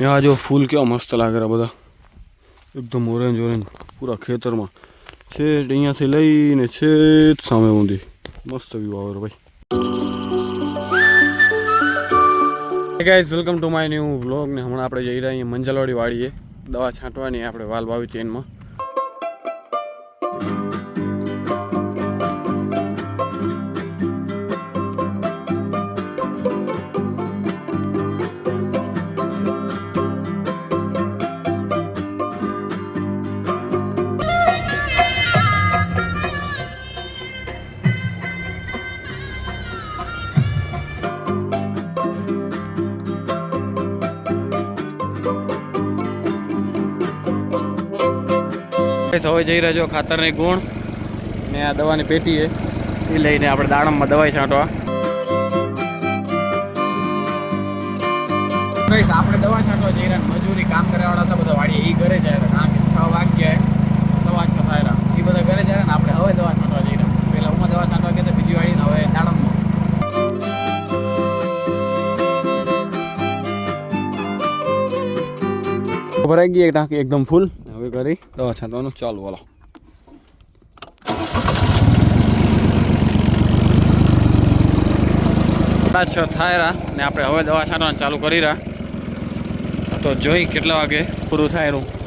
આ જો ફૂલ કેવા મસ્ત લાગે રહ્યા બધા એકદમ ઓરેન્જ ઓરેન્જ પૂરા ખેતરમાં છેટ અહીંયાથી લઈને છેટ સામે ઊંધી મસ્ત વ્યૂ આવે ભાઈ guys welcome to my new vlog ને હમણાં આપણે જઈ રહ્યા અહીંયા મંજલવાડી વાડીએ દવા છાંટવાની આપણે વાલ વાવી ચેનમાં હવે જઈ રહ્યા છો ખાતરની ગુણ. ને આ દવાની પેટી એ લઈને આપણે દાડમમાં દવાઈ છાંટવા. ગાઈસ આપણે દવા છાંટવા જઈ રહ્યા મજૂરી કામ કરવાવાળા હતા, બધા વાડી એ ઘરે જાય કારણ કે છ વાગ્યા સવા છ થાય એ બધા ઘરે જાય ને આપણે હવે દવા છાંટવા જઈ રહ્યા. પહેલાં હું દવા છાંટવા ગયા બીજી વાડી ને હવે દાડમમાં. ભરાઈ ગઈ એક ટાંકી એકદમ ફૂલ હવે કરી. દવા છાંટવાનું? ચાલુ વાલો કદાચ થાય ને આપણે હવે દવા છાંટવાનું ચાલુ કરી રહ્યા. તો જોઈ કેટલા વાગે પૂરું થાય એનું.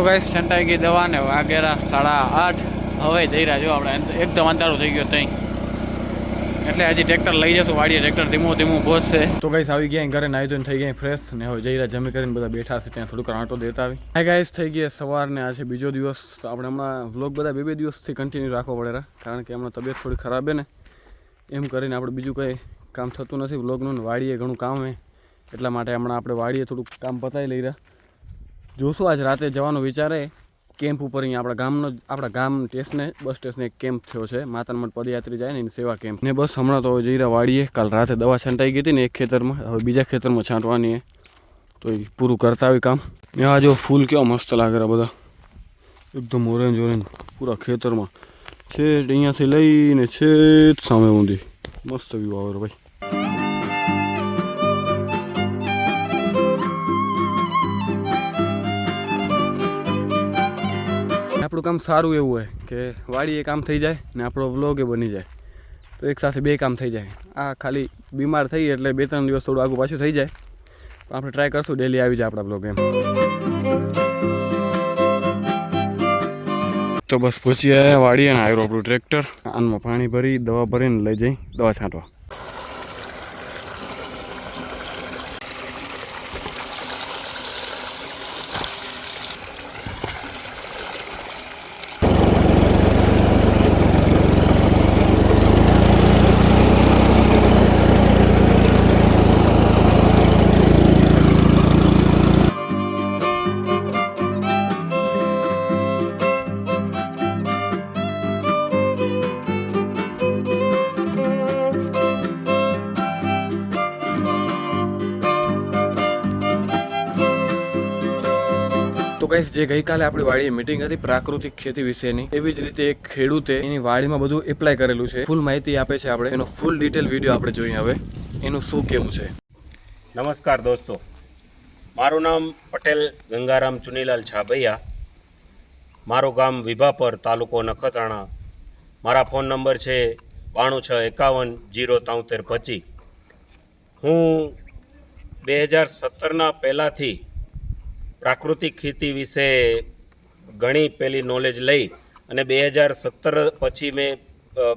તો ગાઈસ છંટાઈ ગઈ દવા ને વાગેરા સાડા આઠ. હવે જઈ રહ્યા જો આપણે. એકદમ અંધારું થઈ ગયો ત્યાં એટલે હજી ટ્રેક્ટર લઈ જશું, વાડીએ ટ્રેક્ટર ધીમું ધીમું પહોંચશે તો ગાઈસ આવી ગયા ઘરે નાહી ધોઈને થઈ ગયા ફ્રેશ ને હવે જઈ રહ્યા જમી કરીને બધા બેઠા છે ત્યાં થોડુંક રાંટો દેતા આવી. હા ગાઈસ થઈ ગયા સવાર ને આજે બીજો દિવસ. તો આપણે હમણાં વ્લોગ બધા બે બે દિવસથી કન્ટિન્યુ રાખવો પડે કારણ કે હમણાં તબિયત થોડી ખરાબ ને. એમ કરીને આપણે બીજું કંઈ કામ થતું નથી વ્લોગનું વાડીએ ઘણું કામ હે એટલા માટે હમણાં આપણે વાડીએ થોડુંક કામ પતાવી લઈ રહ્યા. જોશું, આજ રાતે જવાનો વિચાર કેમ્પ ઉપર અહીંયા આપણા ગામનો આપણા ગામ સ્ટેશને, બસ સ્ટેશને એક કેમ્પ થયો છે. માતાનમઠ પદયાત્રી જાય ને એની સેવા કેમ્પ. ને બસ હમણાં તો રહ્યા વાડીએ. કાલ રાતે દવા છંટાઈ ગઈ હતી ને એક ખેતરમાં. હવે બીજા ખેતરમાં છાંટવાની તો એ પૂરું કરતા આવી કામ. ને આ જો ફૂલ કેવા મસ્ત લાગે બધા. એકદમ ઓરેન્જ ઓરેન્જ પૂરા ખેતરમાં. છેટ અહીંયાથી લઈને છેટ સામે ઊંધી. મસ્ત વ્યૂ આવે ભાઈ. આપણું કામ સારું એવું હોય કે વાડી એ કામ થઈ જાય ને આપણો વ્લોગ એ બની જાય. તો એક સાથે બે કામ થઈ જાય. આ ખાલી બીમાર થઈ એટલે બે ત્રણ દિવસ થોડું આગું પાછું થઈ જાય. તો આપણે ટ્રાય કરશું ડેલી આવી જાય આપણા બ્લોગ એમ. તો બસ પહોંચી આવ્યા વાડીએ અને આવ્યું આપણું ટ્રેક્ટર આનમાં પાણી ભરી, દવા ભરીને લઈ જઈ, દવા છાંટવા. કઈ જે ગઈકાલે આપણી વાડીએ મીટિંગ હતી પ્રાકૃતિક ખેતી વિશેની. એવી જ રીતે એક ખેડૂતે એની વાડીમાં બધું એપ્લાય કરેલું છે. ફૂલ માહિતી આપે છે આપણે. એનો ફૂલ ડિટેલ વીડિયો આપણે જોઈએ હવે. એનું શું કેવું છે? નમસ્કાર દોસ્તો. મારું નામ પટેલ ગંગારામ ચુનીલાલ છાભૈયા. મારું ગામ વિભાપર તાલુકો નખત્રાણા. મારા ફોન નંબર છે બાણું છ એકાવન જીરો તોતેર પચીસ. હું બે હજાર સત્તરના પહેલાંથી પ્રાકૃતિક ખેતી વિશે ઘણી પેલી નોલેજ લઈ અને બે હજાર સત્તર પછી મેં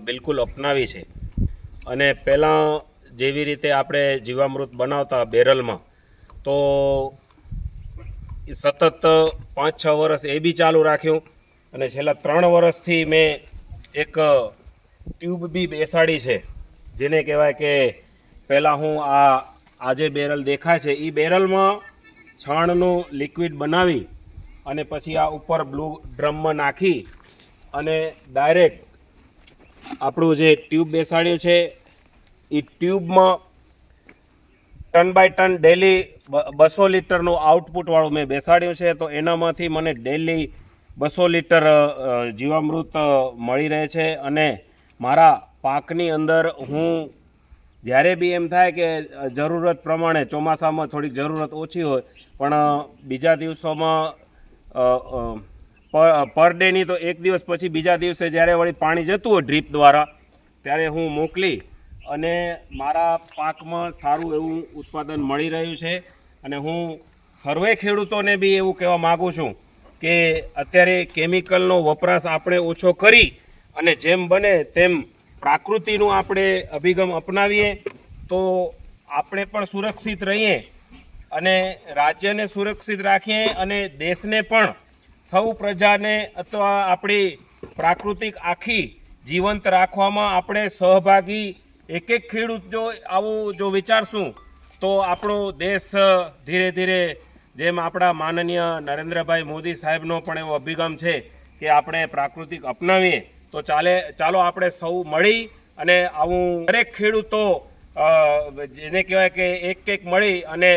બિલકુલ અપનાવી છે. અને પહેલાં જેવી રીતે આપણે જીવામૃત બનાવતા બેરલમાં, તો સતત પાંચ છ વર્ષ એ બી ચાલુ રાખ્યું અને છેલ્લા ત્રણ વર્ષથી મેં એક ટ્યુબ બી બેસાડી છે, જેને કહેવાય કે પહેલાં હું આ આજે બેરલ દેખાય છે એ બેરલમાં છાણનું લિક્વિડ બનાવી અને પછી આ ઉપર બ્લુ ડ્રમમાં નાખી અને ડાયરેક્ટ આપણું જે ટ્યુબ બેસાડ્યું છે, એ ટ્યુબમાં ટન બાય ટન ડેલી બસો લીટરનું આઉટપુટવાળું મેં બેસાડ્યું છે. તો એનામાંથી મને ડેલી બસો લીટર જીવામૃત મળી રહે છે અને મારા પાકની અંદર હું જ્યારે બી એમ થાય કે જરૂરત પ્રમાણે ચોમાસામાં થોડીક જરૂરત ઓછી હોય, પણ બીજા દિવસોમાં પર ડેની તો એક દિવસ પછી બીજા દિવસે જ્યારે વળી પાણી જતું હોય ડ્રીપ દ્વારા, ત્યારે હું મોકલી અને મારા પાકમાં સારું એવું ઉત્પાદન મળી રહ્યું છે. અને હું સર્વે ખેડૂતોને બી એવું કહેવા માગું છું કે, અત્યારે કેમિકલનો વપરાશ આપણે ઓછો કરી અને જેમ બને તેમ પ્રાકૃતિનું આપણે અભિગમ અપનાવીએ તો આપણે પણ સુરક્ષિત રહીએ અને રાજ્યને સુરક્ષિત રાખીએ અને દેશને પણ સૌ પ્રજાને અથવા આપણી પ્રાકૃતિક આખી જીવંત રાખવામાં આપણે સહભાગી એક એક ખેડૂત જો આવું જો વિચારશું તો આપણો દેશ ધીરે ધીરે જેમ આપણા માનનીય નરેન્દ્રભાઈ મોદી સાહેબનો પણ એવો અભિગમ છે કે આપણે પ્રાકૃતિક અપનાવીએ તો ચાલે ચાલો આપણે સૌ મળી અને આવું દરેક ખેડૂતો જેને કહેવાય કે એક એક મળી અને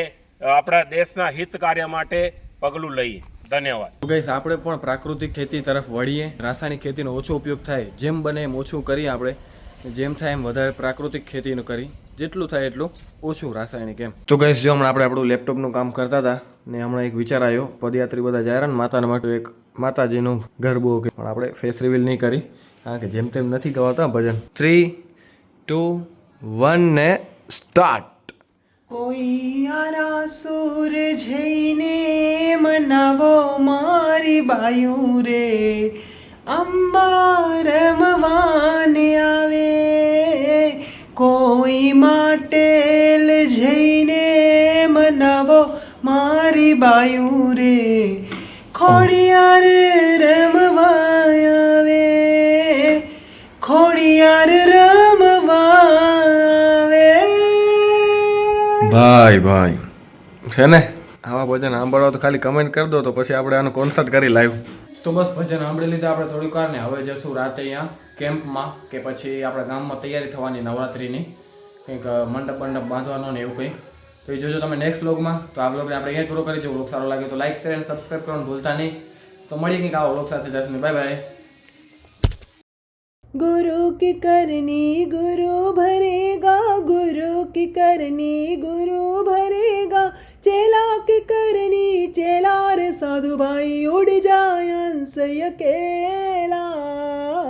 આપણા દેશના હિત કાર્ય માટે પગલું લઈએ ધન્યવાદ. ગઈશ આપણે પણ પ્રાકૃતિક ખેતી તરફ વળીએ. રાસાયણિક ખેતીનો ઓછો ઉપયોગ થાય. જેમ બને એમ ઓછું કરીએ આપણે. જેમ થાય એમ વધારે પ્રાકૃતિક ખેતીનું કરી જેટલું થાય એટલું ઓછું રાસાયણિક એમ. તો ગઈશ જો હમણાં આપણે આપણું લેપટોપનું કામ કરતા હતા ને હમણાં એક વિચાર આવ્યો. પદયાત્રી બધા ને માતાના માટે એક માતાજીનું ગરબો કે પણ આપણે ફેસ રિવીલ નહીં કરી. કારણ કે જેમ તેમ નથી ગવાતા ભજન. થ્રી ટુ વન ને સ્ટાર્ટ કોઈ આરાસુર જઈને મનાવો મારી બાયું રે. અંબા રમવાને આવે. કોઈ માટેલ જઈને મનાવો મારી બાયું રે. ખોડિયાર રમવા ખોડિયાર રમવા આવે ભાઈ ભાઈ. છે ને? આવા ભજન સાંભળવા તો ખાલી કમેન્ટ કરી દો તો પછી આપણે આનું કોન્સર્ટ કરી લાઈવ તો બસ ભજન સાંભળી લીધા આપણે થોડીક વાર ને હવે જશું રાતે અહીંયા કેમ્પમાં કે પછી આપણા ગામમાં તૈયારી થવાની નવરાત્રિની. કંઈક મંડપ મંડપ બાંધવાનો ને એવું કંઈક તો એ જોજો તમે નેક્સ્ટ વ્લોગમાં તો આ વ્લોગને આપણે અહીંયા પૂરો કરી જો વ્લોગ સારો લાગે તો લાઈક શેર અને સબસ્ક્રાઈબ કરવાનું ભૂલતા નહીં. તો મળીએ કંઈક આવો વ્લોગ સાથે. દસ બાય બાય गुरु की करनी गुरु भरेगा गुरु की करनी गुरु भरेगा चेला की करनी चेला रे साधु भाई उड़ जाए अंश के